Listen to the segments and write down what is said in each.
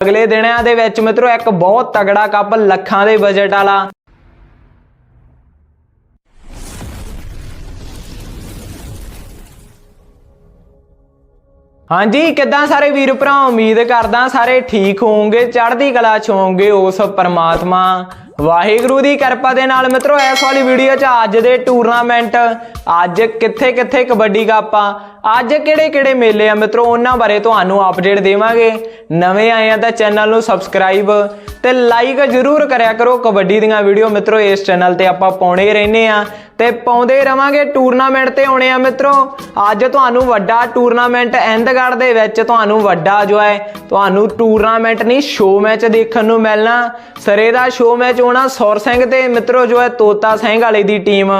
ਅਗਲੇ ਦਿਨਾਂ ਦੇ ਵਿੱਚ ਮਿੱਤਰੋ ਇੱਕ ਬਹੁਤ ਤਗੜਾ ਕੱਪ ਲੱਖਾਂ ਦੇ ਬਜਟ ਵਾਲਾ ਹਾਂਜੀ, ਕਿੱਦਾਂ ਸਾਰੇ ਵੀਰ ਭਰਾ? ਉਮੀਦ ਕਰਦਾ ਸਾਰੇ ਠੀਕ ਹੋਵੋਗੇ, ਚੜ੍ਹਦੀ ਕਲਾ ਚ ਹੋਵੋਗੇ, ਉਸ ਪਰਮਾਤਮਾ। ਵਾਹਿਗੁਰੂ ਦੀ ਕਿਰਪਾ ਦੇ ਨਾਲ ਮਿੱਤਰੋ, ਇਸ ਵਾਲੀ ਵੀਡੀਓ 'ਚ ਅੱਜ ਦੇ ਟੂਰਨਾਮੈਂਟ ਅੱਜ ਕਿੱਥੇ ਕਿੱਥੇ ਕਬੱਡੀ ਕੱਪ ਆ, ਅੱਜ ਕਿਹੜੇ ਕਿਹੜੇ ਮੇਲੇ ਆ ਮਿੱਤਰੋ, ਉਹਨਾਂ ਬਾਰੇ ਤੁਹਾਨੂੰ ਅਪਡੇਟ ਦੇਵਾਂਗੇ। ਨਵੇਂ ਆਏ ਆ ਤਾਂ ਚੈਨਲ ਨੂੰ ਸਬਸਕ੍ਰਾਈਬ ਤੇ ਲਾਈਕ ਜ਼ਰੂਰ ਕਰਿਆ ਕਰੋ ਕਬੱਡੀ ਦੀਆਂ ਵੀਡੀਓ ਮਿੱਤਰੋ, ਇਸ ਚੈਨਲ ਤੇ ਆਪਾਂ ਪਾਉਣੇ ਰਹਿੰਦੇ ਆ। ਤੇ ਪਾਉਂਦੇ ਰਵਾਂਗੇ ਟੂਰਨਾਮੈਂਟ ਤੇ ਆਉਣੇ ਆ ਮਿੱਤਰੋ। ਅੱਜ ਤੁਹਾਨੂੰ ਵੱਡਾ ਟੂਰਨਾਮੈਂਟ ਇੰਦਗੜ ਦੇ ਵਿੱਚ ਤੁਹਾਨੂੰ ਵੱਡਾ ਜੋ ਹੈ, ਤੁਹਾਨੂੰ ਟੂਰਨਾਮੈਂਟ ਨਹੀਂ ਸ਼ੋਅ ਮੈਚ ਦੇਖਣ ਨੂੰ ਮਿਲਣਾ। ਸਰੇ ਦਾ ਸ਼ੋਅ ਮੈਚ ਹੋਣਾ ਸੌਰ ਸਿੰਘ ਤੇ, ਮਿੱਤਰੋ ਜੋ ਹੈ ਤੋਤਾ ਸਿੰਘ ਵਾਲੇ ਦੀ ਟੀਮ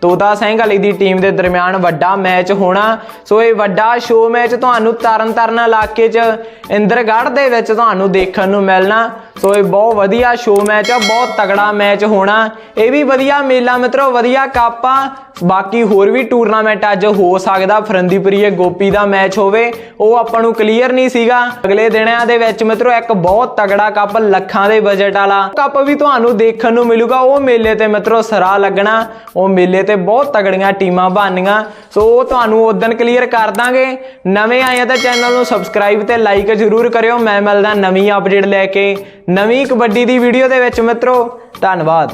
ਤੋਤਾ ਸਿੰਘ ਵਾਲੀ ਦੀ ਟੀਮ ਦੇ ਦਰਮਿਆਨ ਵੱਡਾ ਮੈਚ ਹੋਣਾ। ਸੋ ਇਹ ਵੱਡਾ ਸ਼ੋਅ ਮੈਚ ਤੁਹਾਨੂੰ ਤਰਨਤਾਰਨ ਇਲਾਕੇ 'ਚ, ਇੰਦਰਗੜ੍ਹ ਦੇ ਵਿੱਚ ਤੁਹਾਨੂੰ ਦੇਖਣ ਨੂੰ ਮਿਲਣਾ। ਸੋ ਇਹ ਬਹੁਤ ਵਧੀਆ ਸ਼ੋਅ ਮੈਚ ਆ, ਬਹੁਤ ਤਗੜਾ ਮੈਚ ਹੋਣਾ। ਇਹ ਵੀ ਵਧੀਆ ਮੇਲਾ ਮਿੱਤਰੋ, ਵਧੀਆ ਕੱਪ ਆ। ਬਾਕੀ ਹੋਰ ਵੀ ਟੂਰਨਾਮੈਂਟ ਅੱਜ ਹੋ ਸਕਦਾ ਫਰੰਦੀਪੁਰੀਏ ਗੋਪੀ ਦਾ ਮੈਚ ਹੋਵੇ। ਉਹ ਆਪਾਂ ਨੂੰ ਕਲੀਅਰ ਨਹੀਂ ਸੀਗਾ। ਅਗਲੇ ਦਿਨਾਂ ਦੇ ਵਿੱਚ ਮਿੱਤਰੋ, ਇੱਕ ਬਹੁਤ ਤਗੜਾ ਕੱਪ ਲੱਖਾਂ ਦੇ ਬਜਟ ਵਾਲਾ ਕੱਪ ਵੀ ਤੁਹਾਨੂੰ ਦੇਖਣ ਨੂੰ ਮਿਲੂਗਾ। ਉਹ ਮੇਲੇ ਤੇ ਮਿੱਤਰੋ ਸਰਾ ਲੱਗਣਾ। ਉਹ ਮੇਲੇ ਤੇ ਬਹੁਤ ਤਗੜੀਆਂ ਟੀਮਾਂ ਬਣਨੀਆਂ। ਸੋ ਉਹ ਤੁਹਾਨੂੰ ਉਦੋਂ ਕਲੀਅਰ ਕਰ ਦਾਂਗੇ। ਨਵੇਂ ਆਏ ਆ ਤਾਂ ਚੈਨਲ ਨੂੰ ਸਬਸਕ੍ਰਾਈਬ ਤੇ ਲਾਈਕ ਜ਼ਰੂਰ ਕਰਿਓ। ਮੈਂ ਮਿਲਦਾ ਨਵੀਂ ਅਪਡੇਟ ਲੈ ਕੇ। ਨਵੀਂ ਕਬੱਡੀ ਦੀ ਵੀਡੀਓ ਦੇ ਵਿੱਚ ਮਿੱਤਰੋ, ਧੰਨਵਾਦ।